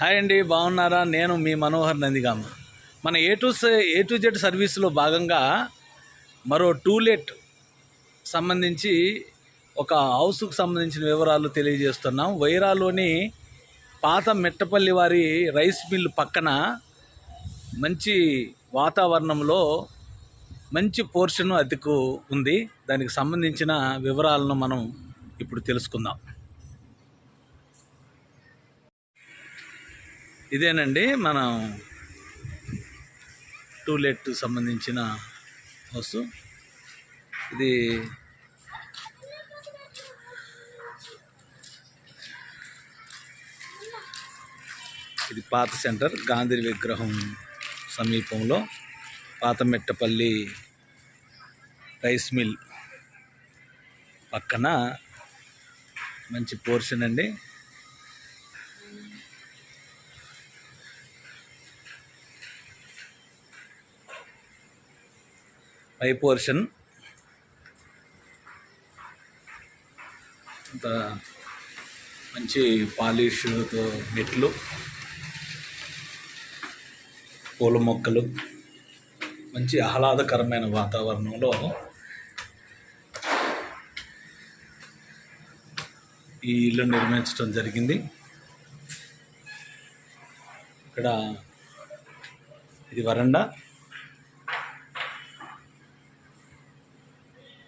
Hi అండి బాగున్నారా? నేను మీ మనోహర్ నందిగామ. మన ఏ టు స- ఏ టు జెడ్ సర్వీస్లో భాగంగా మరో టూలెట్ సంబంధించి ఒక హౌస్కు సంబంధించిన వివరాలు తెలియజేస్తున్నాం. వైరాలోని పాత మెట్టపల్లి వారి రైస్ మిల్ పక్కన మంచి వాతావరణంలో మంచి పోర్షన్ అద్దెకు ఉంది. దానికి సంబంధించిన వివరాలను మనం ఇప్పుడు తెలుసుకుందాం. ఇదేనండి మనం టూలెట్ సంబంధించిన హౌస్ ఇది ఇది పాత సెంటర్ గాంధీ విగ్రహం సమీపంలో పాతమెట్టపల్లి రైస్ మిల్ పక్కన మంచి పోర్షన్ అండి. పై పోర్షన్. అంత మంచి పాలిష్తో మెట్లు పూల మొక్కలు మంచి ఆహ్లాదకరమైన వాతావరణంలో ఈ ఇల్లు నిర్మించడం జరిగింది. ఇక్కడ ఇది వరండా.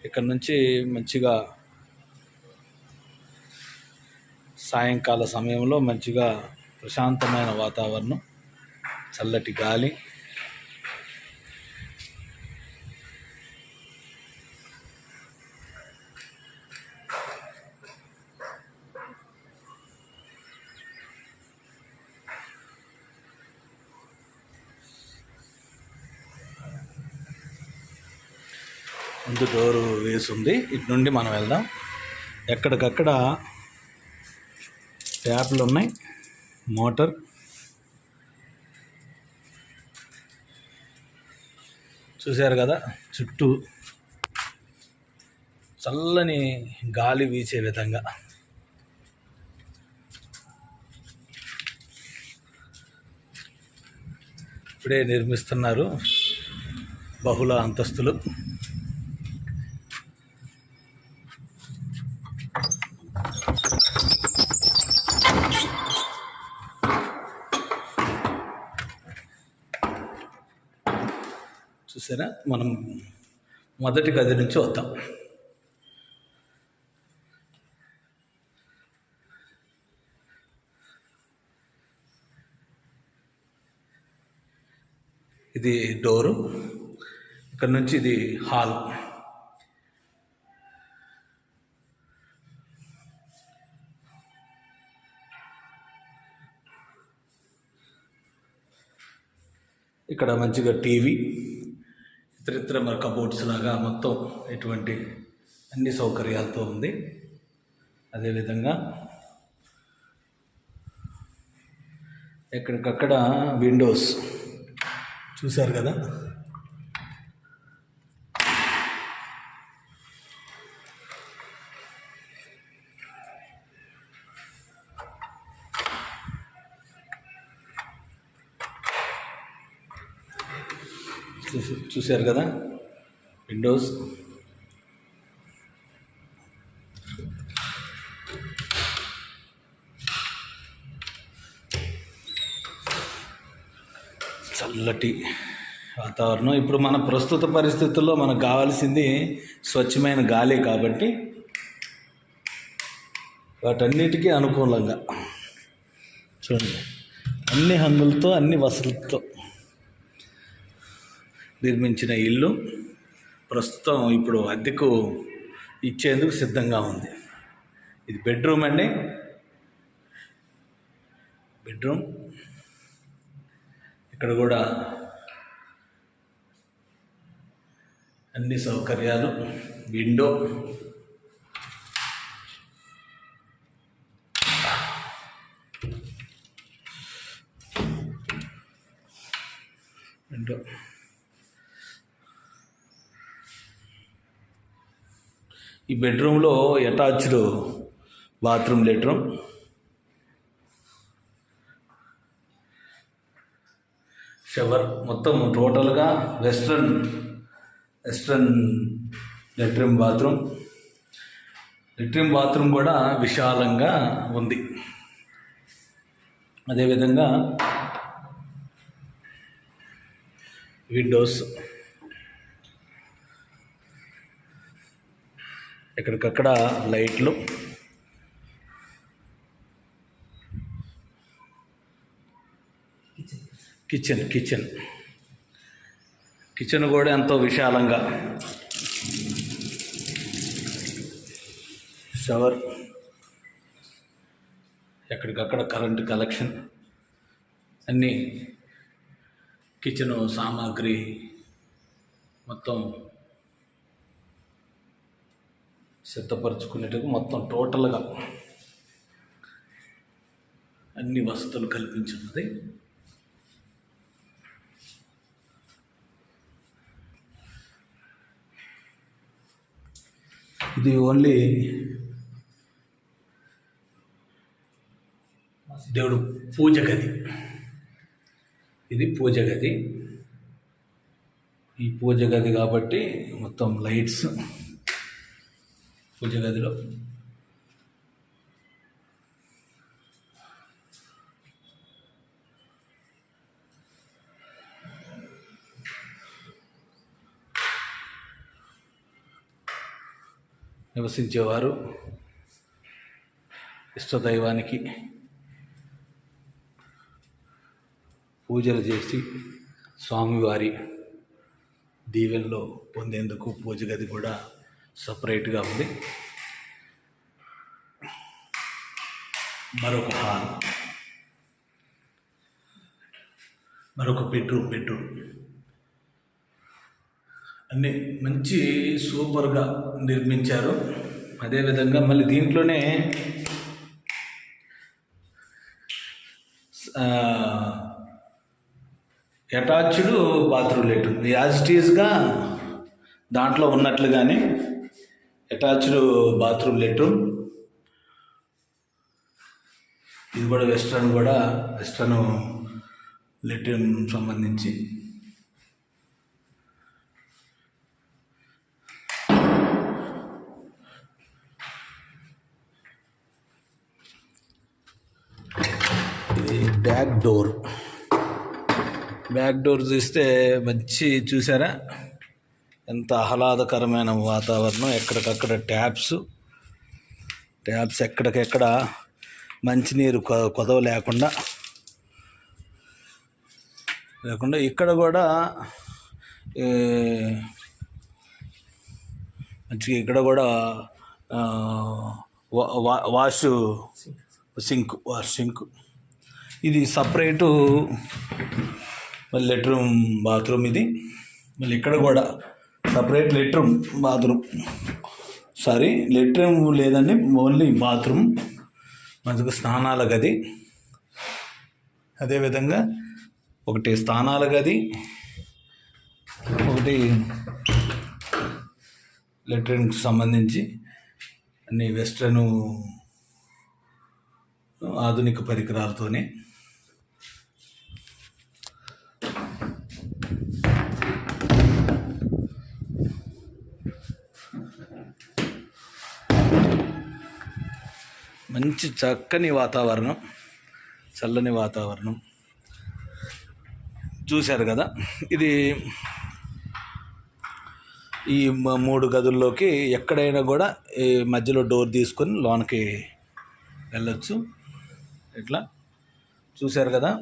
ఇక్కడ నుంచి మంచిగా సాయంకాల సమయంలో మంచిగా ప్రశాంతమైన వాతావరణం చల్లటి గాలి. ముందు డోరు వేసి ఉంది ఇటు నుండి మనం వెళ్దాం. ఎక్కడికక్కడ ట్యాప్లు ఉన్నాయి. మోటార్. చూశారు కదా? చుట్టూ చల్లని గాలి వీచే విధంగా. ఇప్పుడే నిర్మిస్తున్నారు బహుళ అంతస్తులు. సరే మనం మొదటి గది నుంచి వద్దాం. ఇది డోరు. ఇక్కడ నుంచి ఇది హాల్. ఇక్కడ మంచిగా టీవీ. చరిత్ర మరి కబోర్డ్స్ లాగా మొత్తం ఎటువంటి అన్ని సౌకర్యాలతో ఉంది. అదేవిధంగా ఎక్కడికక్కడ విండోస్ చూశారు కదా? చూసి- చూశారు కదా? విండోస్ చల్లటి వాతావరణం. ఇప్పుడు మన ప్రస్తుత పరిస్థితుల్లో మనకు కావాల్సింది స్వచ్ఛమైన గాలి కాబట్టి వాటన్నిటికీ అనుకూలంగా. చూడండి. అన్ని హంగులతో అన్ని వసతులతో. నిర్మించిన ఇల్లు ప్రస్తుతం ఇప్పుడు అద్దెకు ఇచ్చేందుకు సిద్ధంగా ఉంది. ఇది బెడ్రూమ్ అండి. బెడ్రూమ్. ఇక్కడ కూడా అన్ని సౌకర్యాలు. విండో. విండో ఈ బెడ్రూమ్లో అటాచ్డ్ బాత్రూమ్ లెట్రూమ్ షవర్ మొత్తం టోటల్గా western western latrine bathroom. Latrine bathroom కూడా విశాలంగా ఉంది. అదేవిధంగా విండోస్. ఎక్కడికక్కడ లైట్లు. Kitchen kitchen. కిచెన్ కూడా ఎంతో విశాలంగా. షవర్. ఎక్కడికక్కడ కరెంట్ కలెక్షన్ అన్నీ. కిచెన్ సామాగ్రి. మొత్తం సిద్ధపరచుకునేటకు మొత్తం టోటల్గా అన్ని వసతులు కల్పించున్నది ఇది ఓన్లీ దేవుడు పూజ గది. ఇది పూజ గది. ఈ పూజ గది కాబట్టి మొత్తం లైట్స్ పూజ గదిలో. నివసించేవారు ఇష్టదైవానికి పూజలు చేసి స్వామివారి దీవెనలో పొందేందుకు పూజ గది కూడా సపరేట్గా ఉంది. మరొక హాల్. మరొక బెడ్రూమ్ బెడ్రూమ్. అన్నీ మంచి సూపర్గా నిర్మించారు. అదేవిధంగా మళ్ళీ దీంట్లోనే attached bathroom let as it ఈజ్గా దాంట్లో ఉన్నట్లుగానే అటాచ్డ్ బాత్రూమ్ లెట్రూమ్. ఇది కూడా వెస్ట్రన్ కూడా వెస్ట్రన్ లెట్రూమ్ సంబంధించి. ఇది బ్యాక్ డోర్. బ్యాక్ డోర్ చూస్తే మంచి చూసారా? ఎంత ఆహ్లాదకరమైన వాతావరణం ఎక్కడికక్కడ ట్యాప్స్ ట్యాప్స్ ఎక్కడికెక్కడ మంచినీరు కొ- కొదవ లేకుండా లేకుండా ఇక్కడ కూడా మంచిగా ఇక్కడ కూడా వా- వా- వాష్ సింక్ వాష్ సింక్. ఇది సపరేటు మళ్ళీ లెట్రూమ్ బాత్రూమ్ ఇది. మళ్ళీ ఇక్కడ కూడా సపరేట్ లెట్రూమ్ బాత్రూమ్. సారీ లెట్రూమ్ లేదండి ఓన్లీ బాత్రూమ్. మనకు స్నానాల గది. అదేవిధంగా ఒకటి స్నానాల గది ఒకటి లెట్రిన్కి సంబంధించి అన్ని వెస్ట్రన్ ఆధునిక పరికరాలతోనే మంచి చక్కని వాతావరణం చల్లని వాతావరణం. చూశారు కదా? ఇది ఈ మూడు గదుల్లోకి ఎక్కడైనా కూడా ఈ మధ్యలో డోర్ తీసుకొని లోనికి వెళ్ళచ్చు. ఇట్లా చూశారు కదా?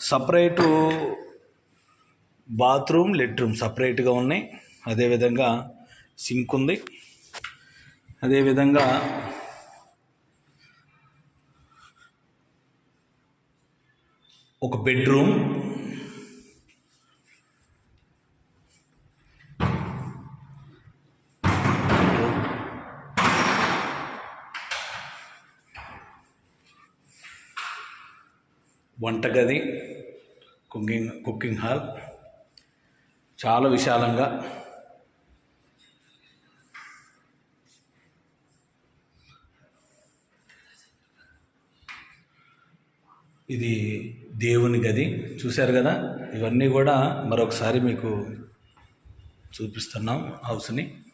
సపరేటు బాత్రూమ్ లెట్రూమ్ సపరేట్గా ఉన్నాయి. అదేవిధంగా సింక్ ఉంది. అదేవిధంగా ఒక బెడ్రూమ్. వంటగది కుకింగ్ కుకింగ్ హాల్. చాలా విశాలంగా. ఇది దేవుని గది. చూశారు కదా? ఇవన్నీ కూడా మరొకసారి మీకు చూపిస్తున్నాం హౌస్ని.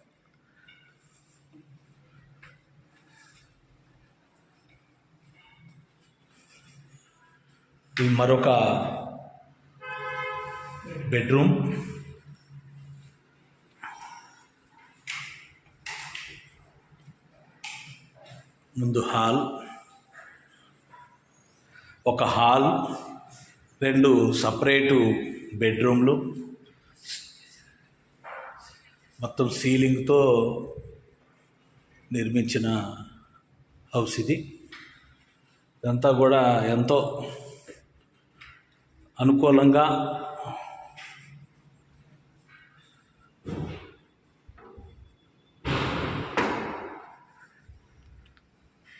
ఇది మరొక బెడ్రూమ్. ముందు హాల్. ఒక హాల్. రెండు సపరేటు బెడ్రూమ్లు. మొత్తం సీలింగ్తో నిర్మించిన హౌస్ ఇది. ఇదంతా కూడా ఎంతో అనుకూలంగా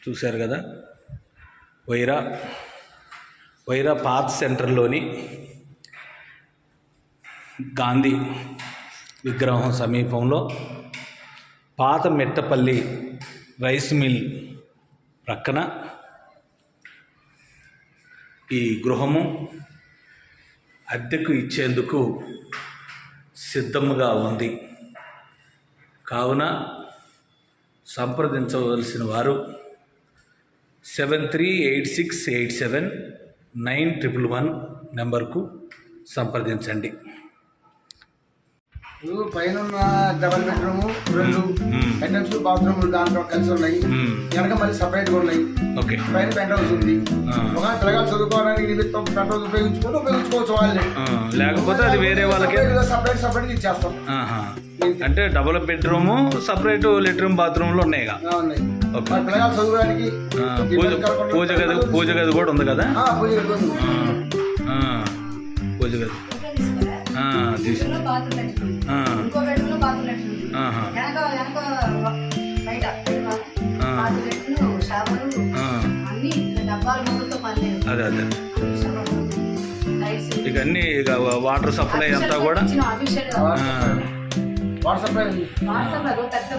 చూశారు కదా? వైరా వైరా పాత్ సెంటర్లోని గాంధీ విగ్రహం సమీపంలో పాత మెట్టపల్లి రైస్ మిల్ ప్రక్కన ఈ గృహము అద్దెకు ఇచ్చేందుకు సిద్ధముగా ఉంది. కావున సంప్రదించవలసిన వారు seven three eight six eight seven nine triple one నెంబర్కు సంప్రదించండి. పైన ఉన్న డబల్ బెడ్రూమ్ రెండు. అటెండ్స్ బాత్రూమ్ దాంట్లో కలిసి ఉన్నాయి. వెనక మళ్ళీ సపరేట్గా ఉన్నాయి. ఓకే. పైన పెంట్ హౌస్ ఉంది. ఒక పిల్లగాలు చదువుకోవడానికి నిమిత్తం పెంట్ హౌస్ ఉపయోగించుకుంటూ ఉపయోగించుకోవచ్చు వాళ్ళని ఆ, లేకపోతే అది వేరే వాళ్ళకి. సపరేట్ సపరేట్ ఇచ్చేస్తాం. అంటే డబుల్ బెడ్రూము సపరేట్ లెట్రూమ్ బాత్రూమ్లు ఉన్నాయి. మరి పిల్లగాలు చదువుకోవడానికి ఆ, పూజ పూజ గది పూజ గది కూడా ఉంది కదా? ఆ, పూజ గది ఉంది. పూజ తీసి అదే అదే. ఇక అన్ని ఇక వాటర్ సప్లై అంతా కూడా? ఆఫీషియల్ ఆ, వాట్సాప్లో ఉంది. వాట్సాప్లో పెద్ద